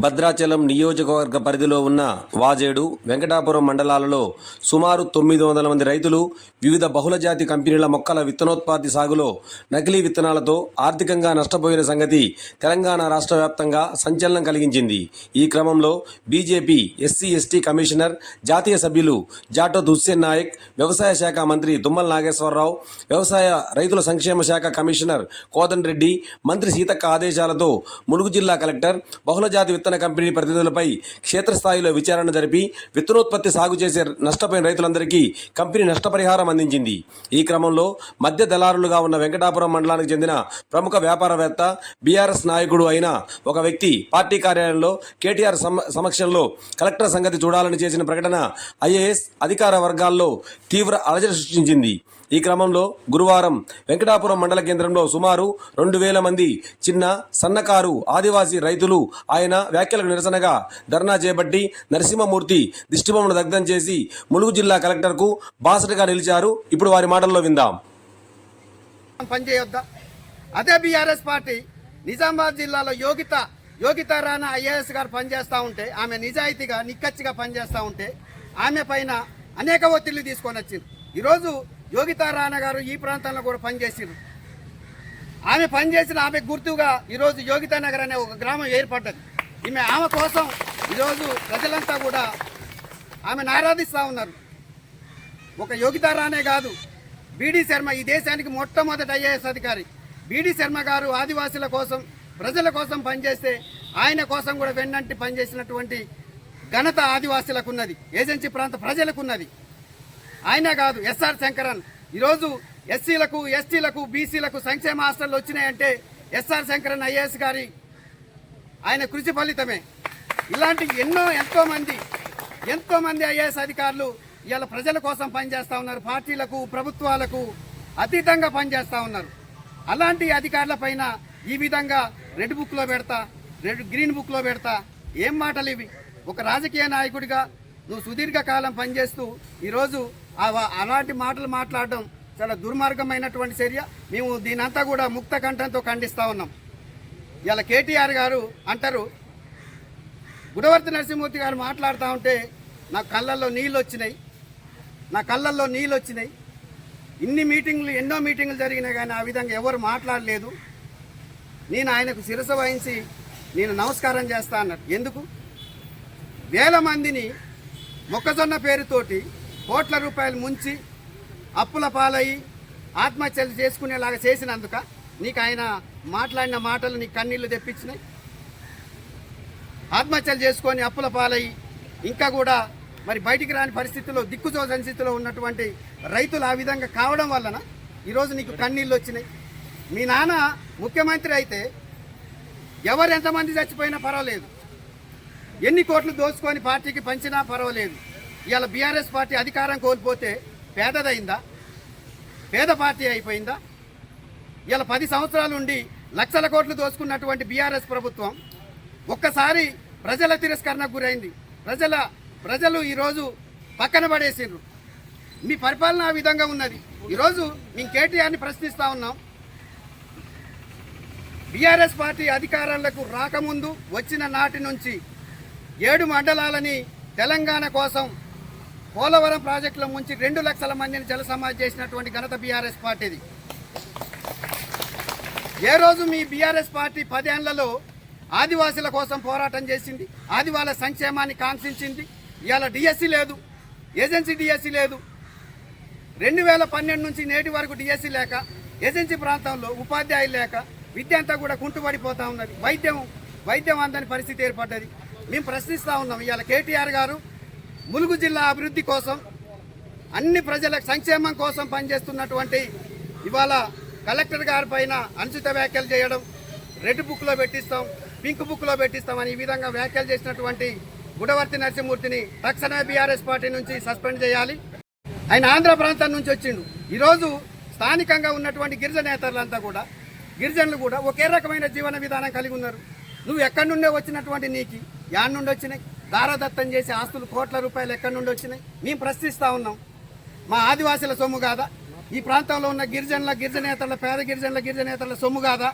భద్రాచలం నియోజకవర్గ పరిధిలో ఉన్న వాజేడు వెంకటాపురం మండలాలలో సుమారు తొమ్మిది వందల మంది రైతులు వివిధ బహుళజాతి కంపెనీల మొక్కల విత్తనోత్పత్తి సాగులో నకిలీ విత్తనాలతో ఆర్థికంగా నష్టపోయిన సంగతి తెలంగాణ రాష్ట్ర వ్యాప్తంగా సంచలనం కలిగించింది. ఈ క్రమంలో బీజేపీ ఎస్సీ ఎస్టీ కమిషనర్ జాతీయ సభ్యులు జాటో హుస్సేన్ నాయక్ వ్యవసాయ శాఖ మంత్రి దుమ్మల నాగేశ్వరరావు వ్యవసాయ రైతుల సంక్షేమ శాఖ కమిషనర్ కోదండ్ రెడ్డి మంత్రి సీతక్క ఆదేశాలతో ములుగు జిల్లా కలెక్టర్ బహుళజాతి విత్తన కంపెనీ ప్రతినిధులపై క్షేత్రస్థాయిలో విచారణ జరిపి విత్తనోత్పత్తి సాగు చేసే నష్టపోయిన రైతులందరికీ కంపెనీ నష్టపరిహారం అందించింది. ఈ క్రమంలో మధ్య దళారులుగా ఉన్న వెంకటాపురం మండలానికి చెందిన ప్రముఖ వ్యాపారవేత్త బీఆర్ఎస్ నాయకుడు అయిన ఒక వ్యక్తి పార్టీ కార్యాలయంలో కేటీఆర్ సమక్షంలో కలెక్టర్ సంగతి చూడాలని చేసిన ప్రకటన ఐఏఎస్ అధికార వర్గాల్లో తీవ్ర అలజడి సృష్టించింది. ఈ క్రమంలో గురువారం వెంకటాపురం మండల కేంద్రంలో సుమారు రెండు వేల మంది చిన్న సన్నకారు ఆదివాసీ రైతులు ఆయన వ్యాఖ్యలకు నిరసనగా ధర్నా చేపట్టి నరసింహమూర్తి దిష్టిబొమ్మను దగ్ధం చేసి ములుగు జిల్లా కలెక్టర్కు బాసటగా నిలిచారు. ఇప్పుడు వారి మాటల్లో విందాం. పనిచేయొద్దా అదే బీఆర్ఎస్ పార్టీ నిజామాబాద్ జిల్లాలో యోగిత యోగిత రాణా ఐఏఎస్ గారు పనిచేస్తూ ఉంటే ఆమె నిజాయితీగా నిక్కచ్చిగా పనిచేస్తూ ఉంటే ఆమె పైన అనేక ఒత్తిళ్ళు తీసుకొని వచ్చింది. ఈరోజు యోగితా రాణా గారు ఈ ప్రాంతంలో కూడా పనిచేసారు ఆమె పనిచేసిన ఆమె గుర్తుగా ఈరోజు యోగితా నగర్ అనే ఒక గ్రామం ఏర్పడ్డది. ఈమె ఆమె కోసం ఈరోజు ప్రజలంతా కూడా ఆమెను ఆరాధిస్తూ ఉన్నారు. ఒక యోగితా రానే కాదు బీడీ శర్మ ఈ దేశానికి మొట్టమొదటి ఐఏఎస్ అధికారి. బీడీ శర్మ గారు ఆదివాసుల కోసం ప్రజల కోసం పనిచేస్తే ఆయన కోసం కూడా వెన్నంటి పనిచేసినటువంటి ఘనత ఆదివాసులకు ఉన్నది. ఏజెన్సీ ప్రాంత ప్రజలకు ఉన్నది. ఆయనే కాదు ఎస్ఆర్ శంకరన్. ఈరోజు ఎస్సీలకు ఎస్టీలకు బీసీలకు సంక్షేమ హాస్టళ్ళు వచ్చినాయంటే ఎస్ఆర్ శంకరన్ ఐఏఎస్ గారి ఆయన కృషి ఫలితమే. ఇలాంటి ఎన్నో ఎంతోమంది ఎంతోమంది ఎంతో మంది ఐఏఎస్ అధికారులు ఇవాళ ప్రజల కోసం పనిచేస్తూ ఉన్నారు. పార్టీలకు ప్రభుత్వాలకు అతీతంగా పనిచేస్తూ ఉన్నారు. అలాంటి అధికారుల పైన ఈ విధంగా రెడ్ బుక్లో పెడతా రెడ్ గ్రీన్ బుక్లో పెడతా ఏం మాటలు ఇవి? ఒక రాజకీయ నాయకుడిగా నువ్వు సుదీర్ఘకాలం పనిచేస్తూ ఈరోజు అలాంటి మాటలు మాట్లాడడం చాలా దుర్మార్గమైనటువంటి చర్య. మేము దీనంతా కూడా ముక్త కంఠంతో ఖండిస్తూ ఉన్నాం. ఇలా కేటీఆర్ గారు అంటారు గుడవర్తి నరసింహమూర్తి గారు మాట్లాడుతూ ఉంటే నా కళ్ళల్లో నీళ్ళు వచ్చినాయి. నా కళ్ళల్లో నీళ్ళు వచ్చినాయి. ఇన్ని మీటింగ్లు ఎన్నో మీటింగ్లు జరిగినాయి కానీ ఆ విధంగా ఎవరు మాట్లాడలేదు. నేను ఆయనకు శిరస వహించి నేను నమస్కారం చేస్తా అన్నాడు. ఎందుకు? వేల మందిని మొక్కజొన్న పేరుతోటి కోట్ల రూపాయలు ముంచి అప్పుల పాలయ్యి ఆత్మహత్యలు చేసుకునేలాగా చేసినందుక నీకు ఆయన మాట్లాడిన మాటలు నీకు కన్నీళ్ళు తెప్పించినాయి. ఆత్మహత్యలు చేసుకొని అప్పుల పాలయ్యి ఇంకా కూడా మరి బయటికి రాని పరిస్థితుల్లో దిక్కుచో స్థితిలో ఉన్నటువంటి రైతులు ఆ విధంగా కావడం వలన ఈరోజు నీకు కన్నీళ్ళు వచ్చినాయి. మీ నాన్న ముఖ్యమంత్రి అయితే ఎవరు ఎంతమంది చచ్చిపోయినా పర్వాలేదు. ఎన్ని కోట్లు దోచుకొని పార్టీకి పంచినా పర్వాలేదు. ఇవాళ బీఆర్ఎస్ పార్టీ అధికారం కోల్పోతే పేదదైందా? పేద పార్టీ అయిపోయిందా? ఇలా పది సంవత్సరాలు ఉండి లక్షల కోట్లు దోచుకున్నటువంటి బీఆర్ఎస్ ప్రభుత్వం ఒక్కసారి ప్రజల తిరస్కరణకు గురైంది. ప్రజల ప్రజలు ఈరోజు పక్కన పడేసిండ్రు. మీ పరిపాలన ఆ విధంగా ఉన్నది. ఈరోజు మేము కేటీఆర్ని ప్రశ్నిస్తూ ఉన్నాం. బీఆర్ఎస్ పార్టీ అధికారాలకు రాకముందు వచ్చిన నాటి నుంచి ఏడు మండలాలని తెలంగాణ కోసం పోలవరం ప్రాజెక్టుల ముంచి రెండు లక్షల మందిని జలసమాధి చేసినటువంటి ఘనత బీఆర్ఎస్ పార్టీది. ఏ రోజు మీ బీఆర్ఎస్ పార్టీ పదేళ్ళలో ఆదివాసుల కోసం పోరాటం చేసింది? ఆదివాసుల సంక్షేమాన్ని కాంక్షించింది? ఇవాళ డిఎస్సి లేదు ఏజెన్సీ డిఎస్సి లేదు. రెండు వేల పన్నెండు నుంచి నేటి వరకు డిఎస్సి లేక ఏజెన్సీ ప్రాంతంలో ఉపాధ్యాయులు లేక విద్య అంతా కూడా కుంటుపడిపోతూ ఉన్నది. వైద్యం వైద్యం అందని పరిస్థితి ఏర్పడ్డది. మేము ప్రశ్నిస్తూ ఉన్నాం ఇవాళ కేటీఆర్ గారు ములుగు జిల్లా అభివృద్ధి కోసం అన్ని ప్రజల సంక్షేమం కోసం పనిచేస్తున్నటువంటి ఇవాళ కలెక్టర్ గారి పైన అనుచిత వ్యాఖ్యలు చేయడం రెడ్ బుక్లో పెట్టిస్తాం పింక్ బుక్లో పెట్టిస్తామని ఈ విధంగా వ్యాఖ్యలు చేసినటువంటి గుడవర్తి నరసింహమూర్తిని తక్షణమే బీఆర్ఎస్ పార్టీ నుంచి సస్పెండ్ చేయాలి. ఆయన ఆంధ్ర ప్రాంతం నుంచి వచ్చిండు. ఈరోజు స్థానికంగా ఉన్నటువంటి గిరిజనేతరులంతా కూడా గిరిజనులు కూడా ఒకే రకమైన జీవన విధానం కలిగి ఉన్నారు. నువ్వు ఎక్కడి నుండే వచ్చినటువంటి నీకు యాడ్ నుండి వచ్చినాయి? దారదత్తం చేసే ఆస్తులు కోట్ల రూపాయలు ఎక్కడి నుండి వచ్చినాయి? మేము ప్రశ్నిస్తా ఉన్నాం. మా ఆదివాసుల సొమ్ము కాదా? ఈ ప్రాంతంలో ఉన్న గిరిజనుల గిరిజనేతల పేద గిరిజనుల గిరిజనేతల సొమ్ము కాదా?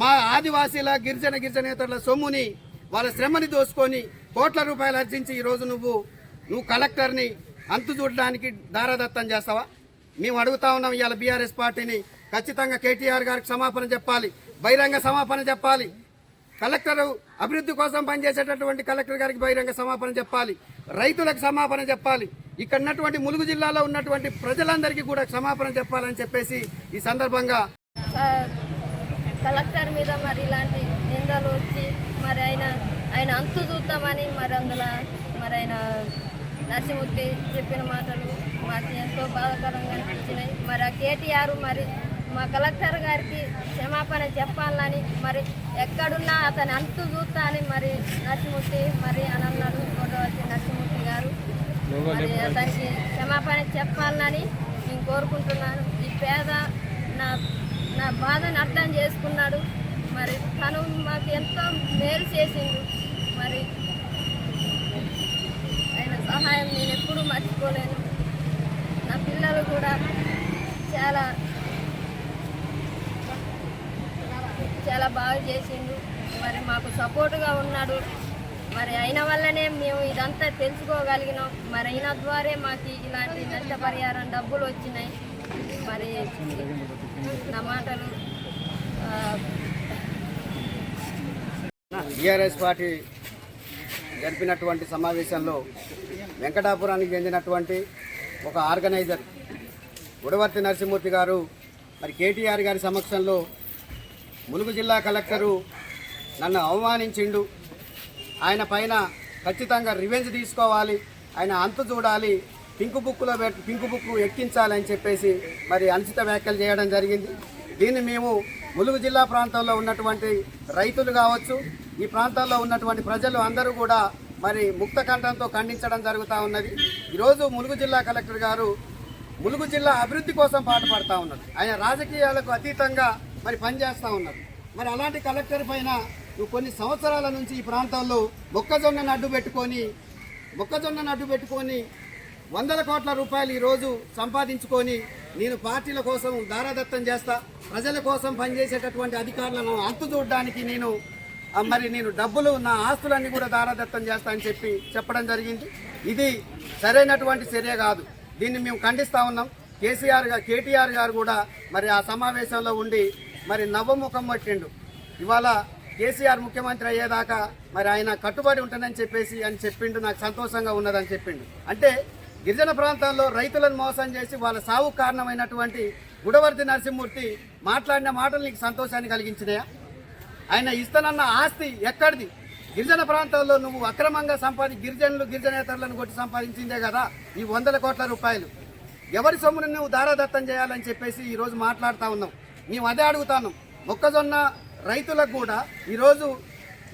మా ఆదివాసీల గిరిజన గిరిజనేతల సొమ్ముని వాళ్ళ శ్రమని దోసుకొని కోట్ల రూపాయలు అర్జించి ఈరోజు నువ్వు నువ్వు కలెక్టర్ని అంతు చూడడానికి దారదత్తం చేస్తావా? మేము అడుగుతా ఉన్నాం ఇవాళ బీఆర్ఎస్ పార్టీని. ఖచ్చితంగా కేటీఆర్ గారికి సమాపణ చెప్పాలి. బహిరంగ సమాపన చెప్పాలి. కలెక్టర్ అభివృద్ధి కోసం పనిచేసేటటువంటి కలెక్టర్ గారికి బహిరంగ సమాపన చెప్పాలి. రైతులకు సమాపన చెప్పాలి. ఇక్కడ ఉన్నటువంటి ములుగు జిల్లాలో ఉన్నటువంటి ప్రజలందరికీ కూడా క్షమాపణ చెప్పాలని చెప్పేసి ఈ సందర్భంగా కలెక్టర్ మీద మరి ఇలాంటి నిందలు వచ్చి మరి ఆయన ఆయన అంతు చూద్దామని మరి అందులో మరి ఆయన నరసింహూర్తి చెప్పిన మాటలు మాకు ఎంతో బాధాకరంగా అనిపించినాయి. మరి ఆ కేటీఆర్ మరి మా కలెక్టర్ గారికి క్షమాపణ చెప్పాలని మరి ఎక్కడున్నా అతని అంతు చూస్తా అని మరి నరసింహూర్తి మరి అని అన్నాడు గొడవచ్చి నరసింహూర్తి గారు మరి అతనికి క్షమాపణ చెప్పాలని నేను కోరుకుంటున్నాను. ఈ పేద నా నా బాధను అర్థం చేసుకున్నాడు. మరి తను మాకు ఎంతో మేలు చేసిండు. మరి ఆయన సహాయం నేను ఎప్పుడూ మర్చిపోలేను. నా పిల్లలు కూడా చాలా చాలా బాగా చేసిండు. మరి మాకు సపోర్టుగా ఉన్నాడు. మరి అయిన వల్లనే మేము ఇదంతా తెలుసుకోగలిగినాం. మరి అయిన ద్వారే మాకు ఇలాంటి నష్టపరిహారం డబ్బులు వచ్చినాయి. మరి నా మాటలు టీఆర్ఎస్ పార్టీ జరిపినటువంటి సమావేశంలో వెంకటాపురానికి చెందినటువంటి ఒక ఆర్గనైజర్ గుడవర్తి నరసింహూర్తి గారు మరి కేటీఆర్ గారి సమక్షంలో ములుగు జిల్లా కలెక్టరు నన్ను అవమానించిండు. ఆయన పైన ఖచ్చితంగా రివెంజ్ తీసుకోవాలి ఆయన అంతు చూడాలి పింకు బుక్కులో పెట్టి పింకు బుక్ ఎక్కించాలని చెప్పేసి మరి అనుచిత వ్యాఖ్యలు చేయడం జరిగింది. దీన్ని మేము ములుగు జిల్లా ప్రాంతంలో ఉన్నటువంటి రైతులు కావచ్చు ఈ ప్రాంతాల్లో ఉన్నటువంటి ప్రజలు అందరూ కూడా మరి ముక్త కంఠంతో ఖండించడం జరుగుతూ ఉన్నది. ఈరోజు ములుగు జిల్లా కలెక్టర్ గారు ములుగు జిల్లా అభివృద్ధి కోసం పాటుపడతా ఉన్నారు. ఆయన రాజకీయాలకు అతీతంగా మరి పనిచేస్తూ ఉన్నారు. మరి అలాంటి కలెక్టర్ పైన నువ్వు కొన్ని సంవత్సరాల నుంచి ఈ ప్రాంతాల్లో మొక్కజొన్నను అడ్డు పెట్టుకొని మొక్కజొన్నను అడ్డు పెట్టుకొని వందల కోట్ల రూపాయలు ఈరోజు సంపాదించుకొని నేను పార్టీల కోసం దారాదత్తం చేస్తా ప్రజల కోసం పనిచేసేటటువంటి అధికారులను అంతు చూడడానికి నేను మరి నేను డబ్బులు నా ఆస్తులన్నీ కూడా దారాదత్తం చేస్తా అని చెప్పి చెప్పడం జరిగింది. ఇది సరైనటువంటి చర్య కాదు. దీన్ని మేము ఖండిస్తూ ఉన్నాం. కేసీఆర్ గారు కేటీఆర్ గారు కూడా మరి ఆ సమావేశంలో ఉండి మరి నవ్వముఖం పట్టిండు. ఇవాళ కేసీఆర్ ముఖ్యమంత్రి అయ్యేదాకా మరి ఆయన కట్టుబడి ఉంటుందని చెప్పేసి అని చెప్పిండు నాకు సంతోషంగా ఉన్నదని చెప్పిండు. అంటే గిరిజన ప్రాంతాల్లో రైతులను మోసం చేసి వాళ్ళ సావు కారణమైనటువంటి గుడవర్తి నరసింహమూర్తి మాట్లాడిన మాటలు నీకు సంతోషాన్ని కలిగించినాయా? ఆయన ఇస్తానన్న ఆస్తి ఎక్కడిది? గిరిజన ప్రాంతాల్లో నువ్వు అక్రమంగా సంపాది గిరిజనులు గిరిజనేతరులను కొట్టి సంపాదించిందే కదా ఈ వందల కోట్ల రూపాయలు. ఎవరి సొమ్మును నువ్వు దారాదత్తం చేయాలని చెప్పేసి ఈరోజు మాట్లాడుతూ ఉన్నాం మేము అదే అడుగుతాను. మొక్కజొన్న రైతులకు కూడా ఈరోజు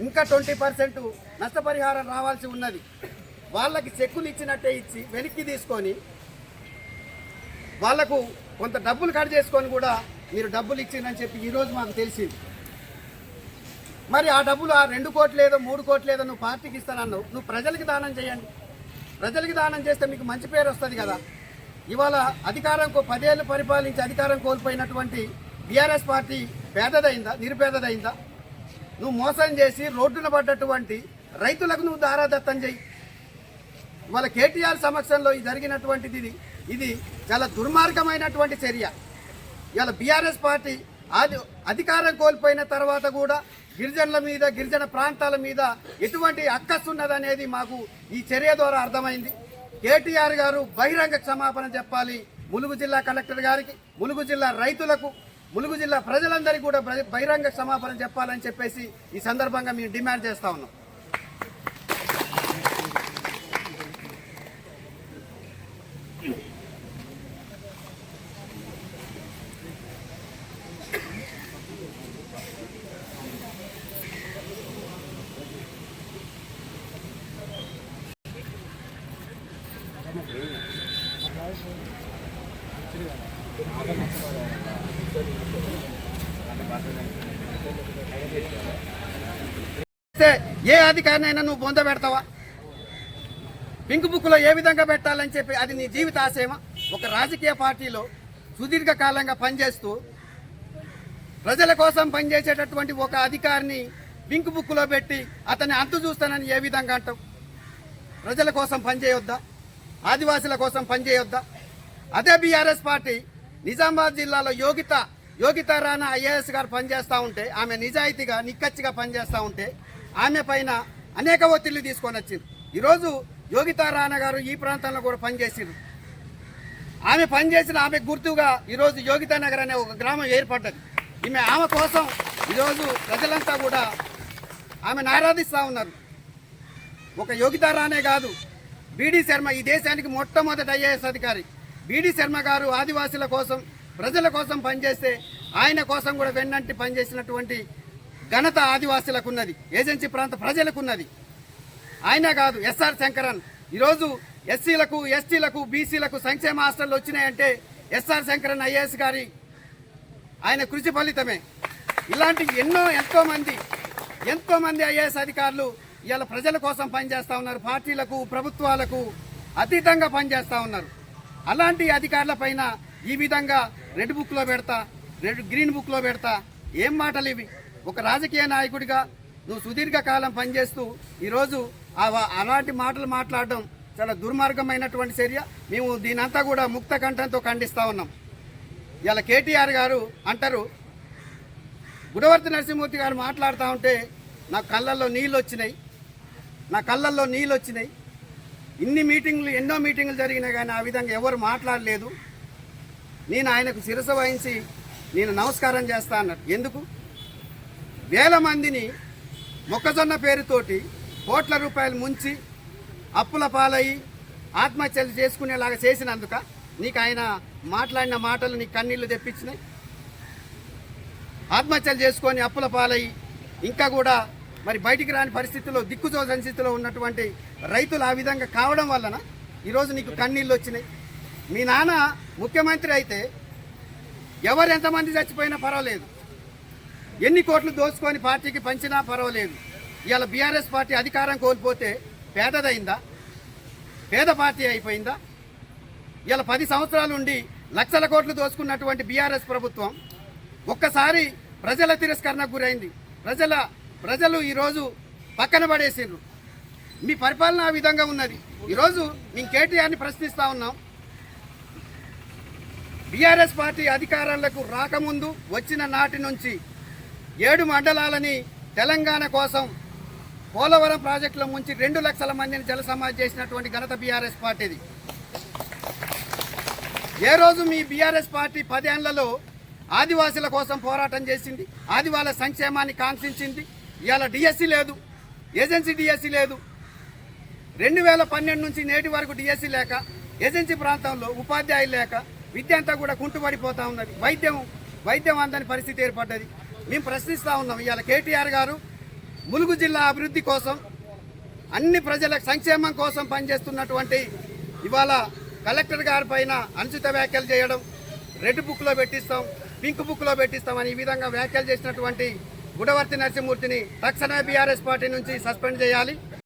ఇంకా ట్వంటీ పర్సెంట్ నష్టపరిహారం రావాల్సి ఉన్నది. వాళ్ళకి చెక్కులు ఇచ్చినట్టే ఇచ్చి వెనక్కి తీసుకొని వాళ్ళకు కొంత డబ్బులు కట్ చేసుకొని కూడా మీరు డబ్బులు ఇచ్చిందని చెప్పి ఈరోజు మాకు తెలిసింది. మరి ఆ డబ్బులు ఆ రెండు కోట్లు ఏదో మూడు కోట్లు ఏదో నువ్వు పార్టీకి ఇస్తానన్నావు. నువ్వు ప్రజలకి దానం చేయండి. ప్రజలకి దానం చేస్తే మీకు మంచి పేరు వస్తుంది కదా. ఇవాళ అధికారం కో- పదేళ్ళు పరిపాలించి అధికారం కోల్పోయినటువంటి బీఆర్ఎస్ పార్టీ పేదదైందా నిరుపేదదైందా? నువ్వు మోసం చేసి రోడ్డున పడ్డటువంటి రైతులకు నువ్వు దారాదత్తం చేయి. ఇవాళ కేటీఆర్ సమక్షంలో ఇది జరిగినటువంటిది ఇది. ఇది చాలా దుర్మార్గమైనటువంటి చర్య. ఇవాళ బీఆర్ఎస్ పార్టీ అది అధికారం కోల్పోయిన తర్వాత కూడా గిరిజనుల మీద గిరిజన ప్రాంతాల మీద ఎటువంటి అక్కసు ఉన్నదనేది మాకు ఈ చర్య ద్వారా అర్థమైంది. కేటీఆర్ గారు బహిరంగ క్షమాపణ చెప్పాలి ములుగు జిల్లా కలెక్టర్ గారికి ములుగు జిల్లా రైతులకు. ములుగు జిల్లా ప్రజలందరికీ కూడా బహిరంగ క్షమాపణ చెప్పాలని చెప్పేసి ఈ సందర్భంగా మేము డిమాండ్ చేస్తా ఉన్నాం. ఏ అధికారినైనా నువ్వు బొంద పెడతావా? పింక్ బుక్లో ఏ విధంగా పెట్టాలని చెప్పి అది నీ జీవిత ఆశయమా? ఒక రాజకీయ పార్టీలో సుదీర్ఘ కాలంగా పనిచేస్తూ ప్రజల కోసం పనిచేసేటటువంటి ఒక అధికారిని పింక్ బుక్లో పెట్టి అతన్ని అంతు చూస్తానని ఏ విధంగా అంటావు? ప్రజల కోసం పనిచేయొద్దా? ఆదివాసుల కోసం పనిచేయొద్దా? అదే బీఆర్ఎస్ పార్టీ నిజామాబాద్ జిల్లాలో యోగిత యోగిత రాణా ఐఏఎస్ గారు పనిచేస్తూ ఉంటే ఆమె నిజాయితీగా నిక్కచ్చిగా పనిచేస్తూ ఉంటే ఆమె పైన అనేక ఒత్తిళ్ళు తీసుకొని వచ్చింది. ఈరోజు యోగితా రాణా గారు ఈ ప్రాంతంలో కూడా పనిచేసిండ్రు. ఆమె పనిచేసిన ఆమె గుర్తుగా ఈరోజు యోగితా నగర్ అనే ఒక గ్రామం ఏర్పడ్డది. ఈమె ఆమె కోసం ఈరోజు ప్రజలంతా కూడా ఆమెను ఆరాధిస్తూ ఉన్నారు. ఒక యోగితా రానే కాదు బీడీ శర్మ ఈ దేశానికి మొట్టమొదటి ఐఏఎస్ అధికారి. బీడీ శర్మ గారు ఆదివాసుల కోసం ప్రజల కోసం పనిచేస్తే ఆయన కోసం కూడా వెన్నంటి పనిచేసినటువంటి ఘనత ఆదివాసులకు ఉన్నది ఏజెన్సీ ప్రాంత ప్రజలకు ఉన్నది ఆయన కాదు ఎస్ఆర్ శంకరన్ ఈరోజు ఎస్సీలకు ఎస్టీలకు బీసీలకు సంక్షేమ హాస్టళ్ళు వచ్చినాయంటే ఎస్ఆర్ శంకరన్ ఐఏఎస్ గారి ఆయన కృషి ఫలితమే. ఇలాంటి ఎన్నో ఎంతోమంది ఎంతోమంది ఐఏఎస్ అధికారులు ఇవాళ ప్రజల కోసం పనిచేస్తూ ఉన్నారు. పార్టీలకు ప్రభుత్వాలకు అతీతంగా పనిచేస్తా ఉన్నారు. అలాంటి అధికారుల పైన ఈ విధంగా రెడ్ బుక్లో పెడతా రెడ్ గ్రీన్ బుక్లో పెడతా ఏం మాటలు ఇవి? ఒక రాజకీయ నాయకుడిగా నువ్వు సుదీర్ఘకాలం పనిచేస్తూ ఈరోజు ఆ అలాంటి మాటలు మాట్లాడడం చాలా దుర్మార్గమైనటువంటి చర్య. మేము దీనంతా కూడా ముక్త కంఠంతో ఖండిస్తూ ఉన్నాం. ఇలా కేటీఆర్ గారు అంటారు గుడవర్తి నరసింహమూర్తి గారు మాట్లాడుతూ ఉంటే నా కళ్ళల్లో నీళ్ళు వచ్చినాయి. నా కళ్ళల్లో నీళ్ళు వచ్చినాయి. ఇన్ని మీటింగ్లు ఎన్నో మీటింగ్లు జరిగినా కానీ ఆ విధంగా ఎవరు మాట్లాడలేదు. నేను ఆయనకు శిరస వహించి నేను నమస్కారం చేస్తా అన్నాడు. ఎందుకు? వేల మందిని మొక్కజొన్న పేరుతోటి కోట్ల రూపాయలు ముంచి అప్పుల పాలయ్యి ఆత్మహత్యలు చేసుకునేలాగా చేసినందుక నీకు ఆయన మాట్లాడిన మాటలు నీ కన్నీళ్ళు తెప్పించినాయి. ఆత్మహత్యలు చేసుకొని అప్పుల పాలయ్యి ఇంకా కూడా మరి బయటికి రాని పరిస్థితుల్లో దిక్కుచో సంస్థితిలో ఉన్నటువంటి రైతులు ఆ విధంగా కావడం వలన ఈరోజు నీకు కన్నీళ్ళు వచ్చినాయి. మీ నాన్న ముఖ్యమంత్రి అయితే ఎవరు ఎంతమంది చచ్చిపోయినా పర్వాలేదు. ఎన్ని కోట్లు దోచుకొని పార్టీకి పంచినా పర్వాలేదు. ఇవాళ బీఆర్ఎస్ పార్టీ అధికారం కోల్పోతే పేదదైందా? పేద పార్టీ అయిపోయిందా? ఇలా పది సంవత్సరాలు ఉండి లక్షల కోట్లు దోచుకున్నటువంటి బీఆర్ఎస్ ప్రభుత్వం ఒక్కసారి ప్రజల తిరస్కరణకు గురైంది. ప్రజల ప్రజలు ఈరోజు పక్కన పడేసిండ్రు. మీ పరిపాలన ఆ విధంగా ఉన్నది. ఈరోజు మేము కేటీఆర్ని ప్రశ్నిస్తూ ఉన్నాం. బీఆర్ఎస్ పార్టీ అధికారాలకు రాకముందు వచ్చిన నాటి నుంచి ఏడు మండలాలని తెలంగాణ కోసం పోలవరం ప్రాజెక్టులో ముంచి రెండు లక్షల మందిని జల సమాధి చేసినటువంటి ఘనత బీఆర్ఎస్ పార్టీది. ఏ రోజు మీ బీఆర్ఎస్ పార్టీ పదేళ్ళలో ఆదివాసుల కోసం పోరాటం చేసింది ఆదివాసుల సంక్షేమాన్ని కాంక్షించింది ఇవాళ డిఎస్సి లేదు ఏజెన్సీ డిఎస్సి లేదు. రెండు వేల పన్నెండు నుంచి నేటి వరకు డిఎస్సి లేక ఏజెన్సీ ప్రాంతంలో ఉపాధ్యాయులు లేక విద్య అంతా కూడా కుంటుపడిపోతూ ఉన్నది. వైద్యం వైద్యం అందని పరిస్థితి ఏర్పడ్డది. మేము ప్రశ్నిస్తూ ఉన్నాం ఇవాళ కేటీఆర్ గారు ములుగు జిల్లా అభివృద్ధి కోసం అన్ని ప్రజల సంక్షేమం కోసం పనిచేస్తున్నటువంటి ఇవాళ కలెక్టర్ గారి పైన అనుచిత వ్యాఖ్యలు చేయడం రెడ్ బుక్లో పెట్టిస్తాం పింక్ బుక్లో పెట్టిస్తామని ఈ విధంగా వ్యాఖ్యలు చేసినటువంటి గుడవర్తి నరసింహమూర్తిని తక్షణమే బీఆర్ఎస్ పార్టీ నుంచి సస్పెండ్ చేయాలి.